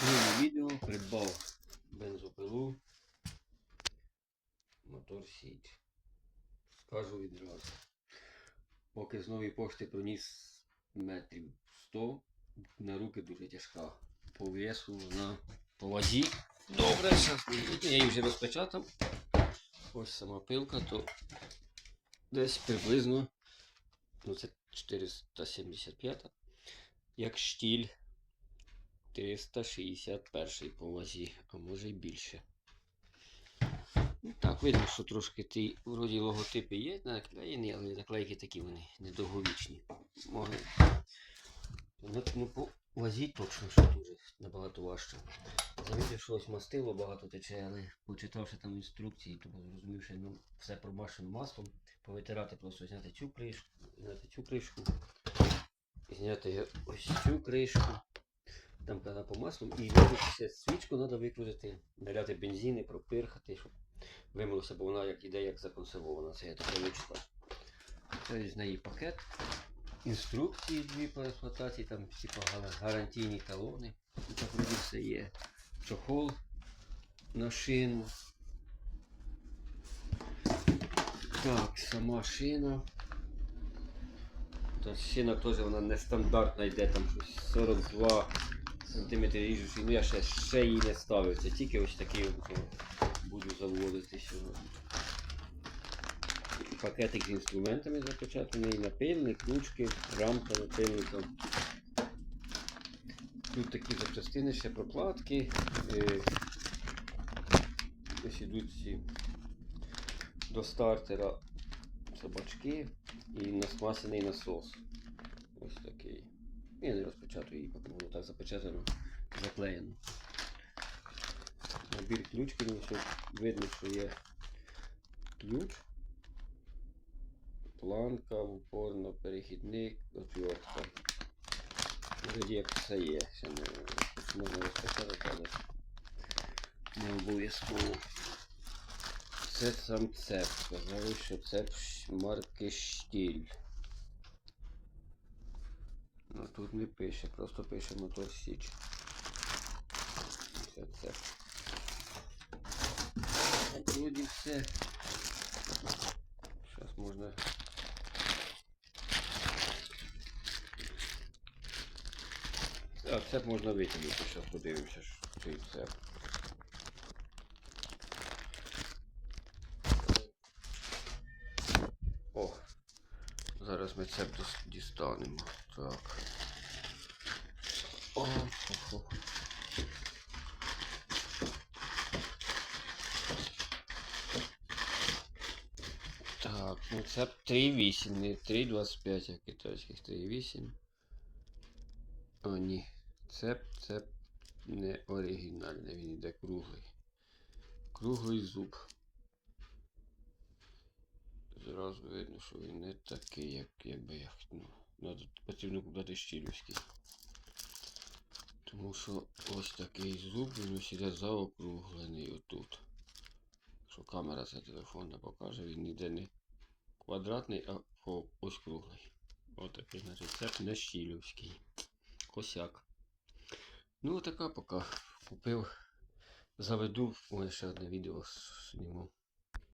Сьогодні відео придбав бензопилу Мотор Січ. Скажу відразу. Поки з нової пошти проніс метрів 100, на руки дуже тяжка. По весу вона по вазі. Добре, я її вже розпечатав. Ось сама пилка, то десь приблизно ну це 475, як штіль 361 по вазі, а може й більше. Так, видно, що трошки ті вроді логотипи є наклеєні, але наклейки такі вони недовговічні. Може. Ну, ну, по вазі точно, що дуже набагато важче. Замітив, що ось мастило багато тече, але почитавши там інструкції, то зрозумів, що ну, все промашено маслом. Повитирати просто зняти цю кришку, зняти цю кришку, зняти ось цю кришку. Там канал по маслу і викрутитися свічку треба викрутити, наляти бензин і пропирхати, щоб вимилося, бо вона як іде як законсервована. Це я таке вичитав. Це з неї пакет. Інструкції дві по експлуатації, там типу гарантійні талони. І так вроді все є. Чохол на шину. Так, сама шина. Та шина теж вона нестандартна йде, там щось 42 см ріжучий. Ну я ще, ще її не ставив. Це тільки ось такий от буду заводити сьогодні. Пакетик з інструментами запечатаний, напильник, ручки, рамка напильника. Тут такі запчастини, ще прокладки. Е, ось ідуть ці до стартера собачки і насмасений насос. Ось такий. Я не розпечатую її, поки воно так запечатано, заклеєно. Набір ключки, ну, що видно, що є ключ, планка, упорно, перехідник, отвертка. Вроді як все є, ще не можна розпечатати, але не обов'язково. Це сам цеп. Сказали, що цеп ш- марки Штіль. Ну тут не пише, просто пише мотор Січ. Це Вроді все. Зараз можна. А, це можна витягнути, зараз подивимося, цей цеп. О, зараз ми це дістанемо. Так. О, хо, хо. Так, ну це 3,8, не 3,25, як китайських 3,8. О, ні. Це, це не оригінальний, він йде круглий. Круглий зуб. Зразу видно, що він не такий, як якби я ну, надо, потрібно купити щілівський. Тому що ось такий зуб, він ось іде заокруглений отут. Якщо камера це телефонна покаже, він ніде не квадратний, а ось круглий. Ось такий, значить, це не щілівський. Косяк. Ну, така поки купив. Заведу, ось ще одне відео зніму.